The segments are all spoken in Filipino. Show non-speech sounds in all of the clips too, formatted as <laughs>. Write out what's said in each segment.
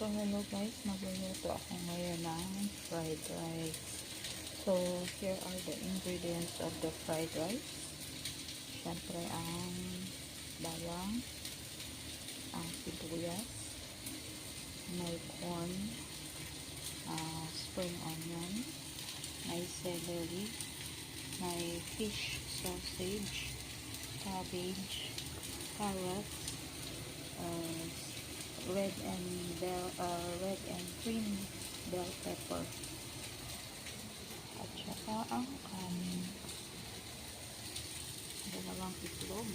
hello guys, magluluto ako ngayon ng fried rice. So, here are the ingredients of the fried rice. Siyempre ang bawang, ang sibuyas, may corn, ah, spring onion, may celery, may fish sausage, cabbage, carrots, uh, red and bell uh, red and cream bell pepper. At saka ang kanin dalawang itlog.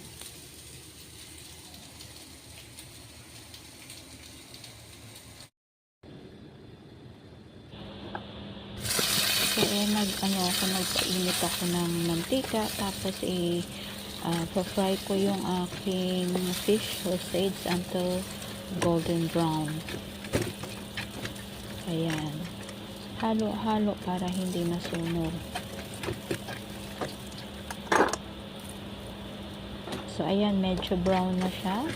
Eh, nag ano ako nagpainit ako ng mantika. Tapos eh uh, fry ko yung aking fish sausage until golden brown. Ayan. Halo-halo para hindi masunog. So, ayan, medyo brown na siya.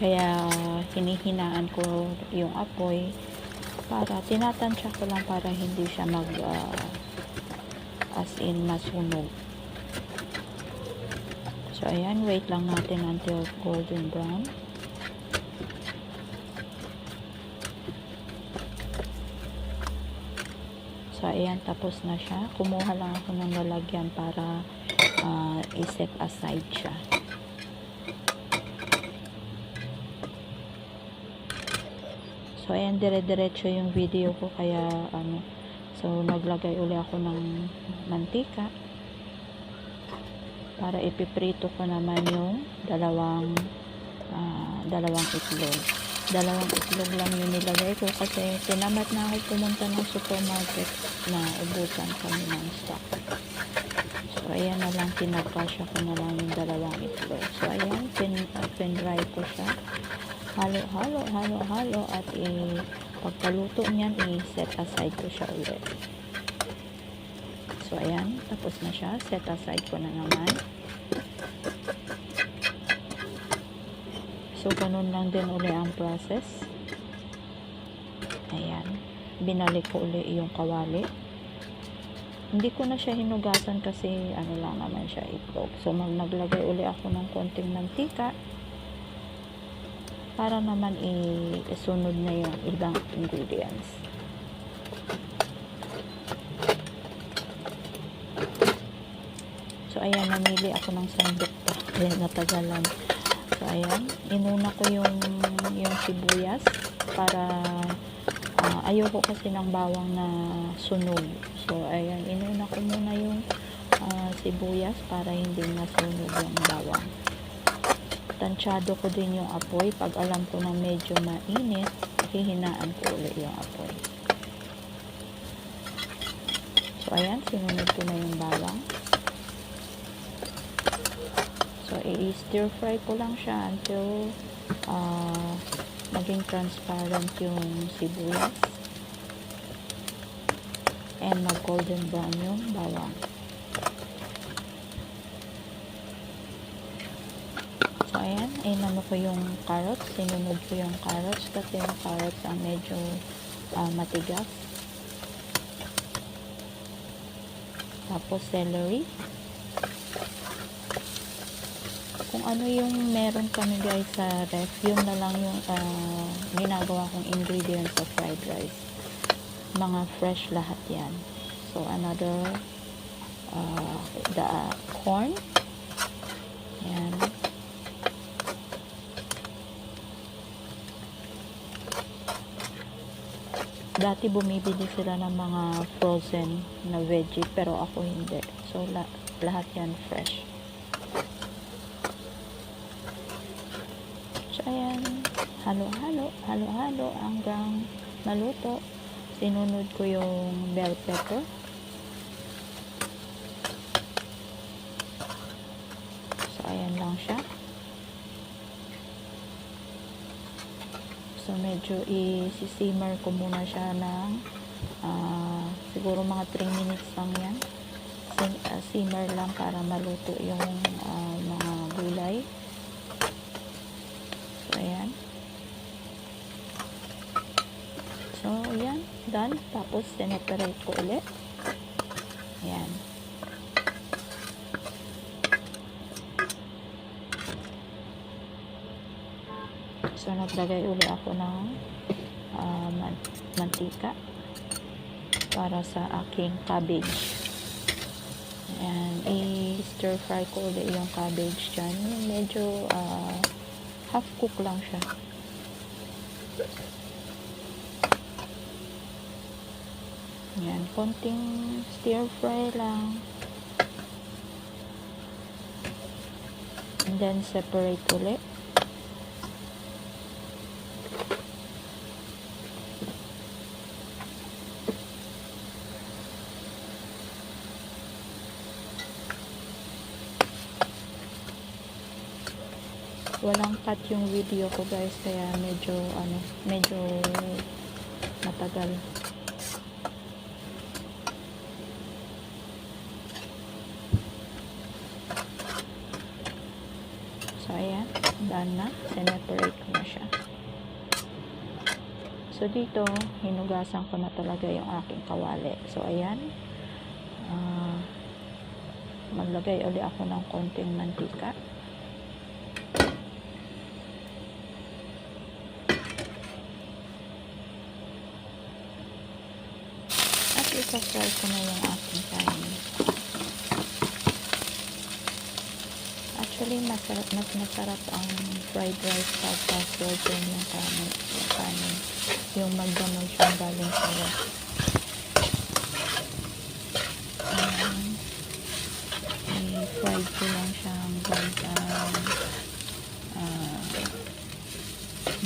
Kaya, hinihinaan ko yung apoy para, tinatansya ko lang para hindi siya mag, ah, as in, masunog. Ayan, wait lang natin until golden brown. So, ayan, tapos na siya. Kumuha lang ako ng lalagyan para uh, i-set aside siya. So, ayan, dire-diretso yung video ko. Kaya, ano, so, naglagay uli ako ng mantika para ipiprito ko naman yung dalawang ah, dalawang itlog. Dalawang itlog lang yung nilagay ko kasi tinamad na ako pumunta ng supermarket na ubusan kami ng stock. So ayan na lang pinagkasya ko na lang yung dalawang itlog. So ayan pin, uh, pinry ko siya. Halo halo halo halo at i pagkaluto niyan i-set aside ko siya ulit So, ayan. Tapos na siya. Set aside ko na naman. So, ganun lang din uli ang process. Ayan. Binalik ko uli yung kawali. Hindi ko na siya hinugasan kasi ano lang naman siya itlog. So, mag naglagay uli ako ng konting mantika para naman isunod na yung ibang ingredients. So, ayan, namili ako ng sandok pa. Kaya natagalan. So, ayan, inuna ko yung, yung sibuyas para uh, ayoko kasi ng bawang na sunog. So, ayan, inuna ko muna yung uh, sibuyas para hindi masunog yung bawang. Tansyado ko din yung apoy. Pag alam ko na medyo mainit, hihinaan ko ulit yung apoy. So, ayan, sinunod ko na yung bawang. So, i-stir fry ko lang siya until uh, maging transparent yung sibuyas. And mag-golden brown yung bawang. So, ayan. Inano ko yung carrots. Sinunod ko yung carrots kasi yung carrots ang medyo uh, matigas. Tapos, celery kung ano yung meron kami guys sa ref, yun na lang yung uh, ginagawa kong ingredients sa fried rice. Mga fresh lahat yan. So, another uh, the uh, corn. Yan. Dati bumibili sila ng mga frozen na veggie pero ako hindi. So, la lahat yan fresh. Ayan. Halo-halo, halo-halo hanggang maluto. Sinunod ko yung bell pepper. So, ayan lang siya. So, medyo i-simmer ko muna siya ng uh, siguro mga 3 minutes lang yan. Sim uh, simmer lang para maluto yung uh, mga gulay. So, ayan. Done. Tapos, sineperate ko ulit. Ayan. So, naglagay uli ako ng man- mantika para sa aking cabbage. Ayan, i-stir fry ko ulit yung cabbage dyan. Medyo ah, half cook lang siya. Ayan, konting stir fry lang. And then separate ulit. walang cut yung video ko guys kaya medyo ano medyo matagal so ayan na? Sineperate ko na siya so dito hinugasan ko na talaga yung aking kawali. So ayan. Ah maglagay uli ako ng konting mantika. At isa-fry ko na yung aking kanin. Actually, masarap, mas masarap ang fried rice pagka frozen yung kanin. Yung kanin. Yung magdamag siyang galing sa ref. Um, i-fried ko lang siya hanggang sa ah,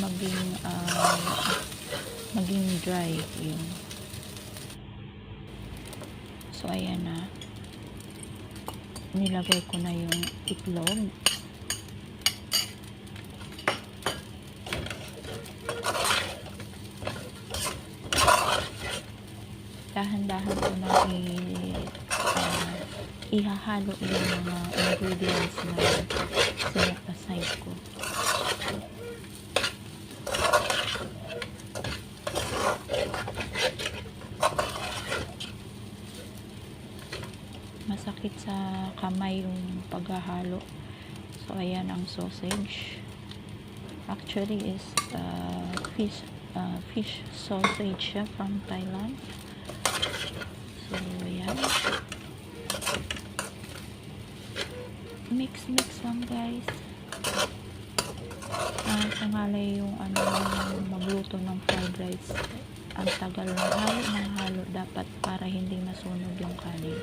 maging ah, maging dry yung So, ayan na. Nilagay ko na yung itlog. Dahan-dahan ko na i, ah, ihahalo yung mga ingredients na sinet aside ko. Masakit sa kamay yung paghahalo. So, ayan ang sausage. Actually, is uh, fish, uh, fish sausage siya from Thailand. So, ayan. Mix, mix lang guys. Ah, tangalay yung ano, magluto ng fried rice. Ang tagal ng halo ng halo dapat para hindi masunog yung kanin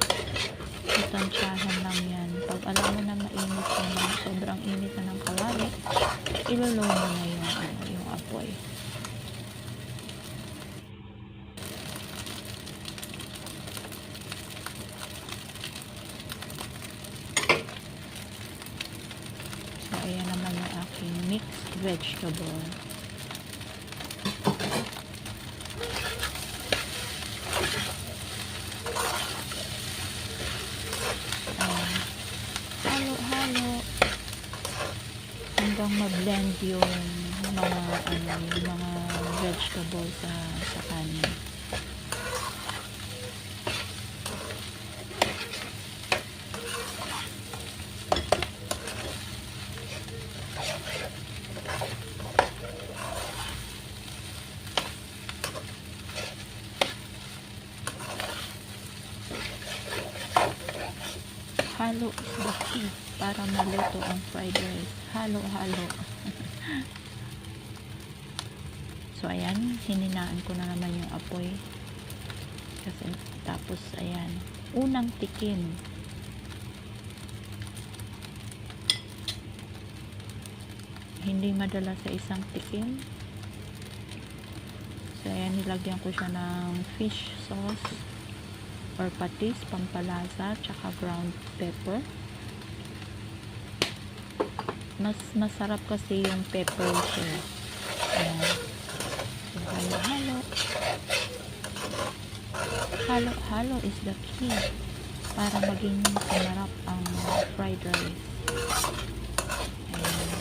tansyahan lang yan. Pag alam mo na mainit na, sobrang init na ng kawali, ilolow mo na yung, ano, yung apoy. So, ayan naman yung aking mixed vegetable. Ayan. halo-halo hanggang ma-blend yung mga ano, yung mga vegetable sa sa kanin. Halo para maluto ang fried rice. Halo, halo. so, ayan. Hininaan ko na naman yung apoy. Kasi, tapos, ayan. Unang tikim. Hindi madala sa isang tikim. So, ayan. Nilagyan ko siya ng fish sauce or patis, pampalasa, tsaka ground pepper. Mas masarap kasi yung pepper siya. Ayan. So, halo-halo. Halo-halo is the key para maging masarap ang fried rice. Ayan.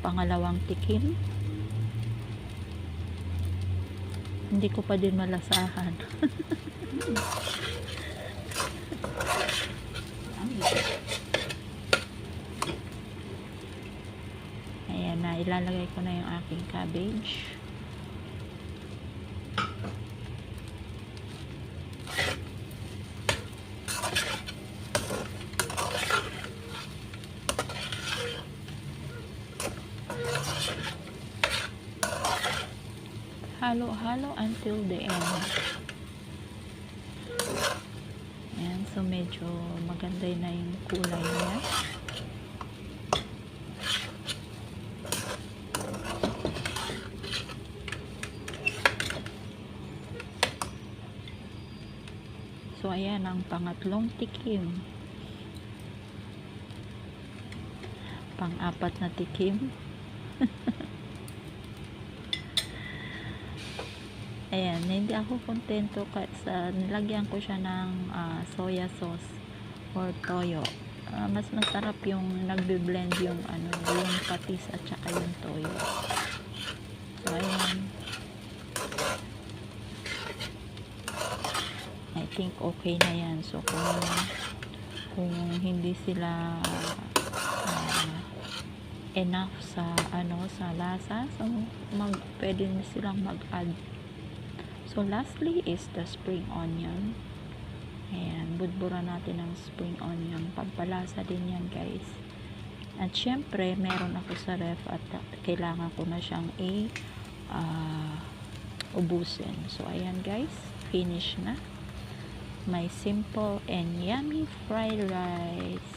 Pangalawang tikim. Hindi ko pa din malasahan. <laughs> Ayan na, ilalagay ko na yung aking cabbage. Halo-halo until the end. Ayan, so medyo maganda na yung kulay niya. So, ayan ang pangatlong tikim. Pang-apat na tikim. <laughs> Ayan, hindi ako kontento kahit sa nilagyan ko siya ng ah, soya sauce or toyo. Ah, mas masarap yung nagbe-blend yung ano, yung patis at saka yung toyo. So, ayan. I think okay na yan. So, kung, kung hindi sila ah, enough sa ano sa lasa, so mag, pwede na silang mag-add. So, lastly is the spring onion. Ayan, budbura natin ng spring onion. Pampalasa din yan, guys. At syempre, meron ako sa ref at uh, kailangan ko na siyang i ah, ubusin. So, ayan guys, finish na. My simple and yummy fried rice.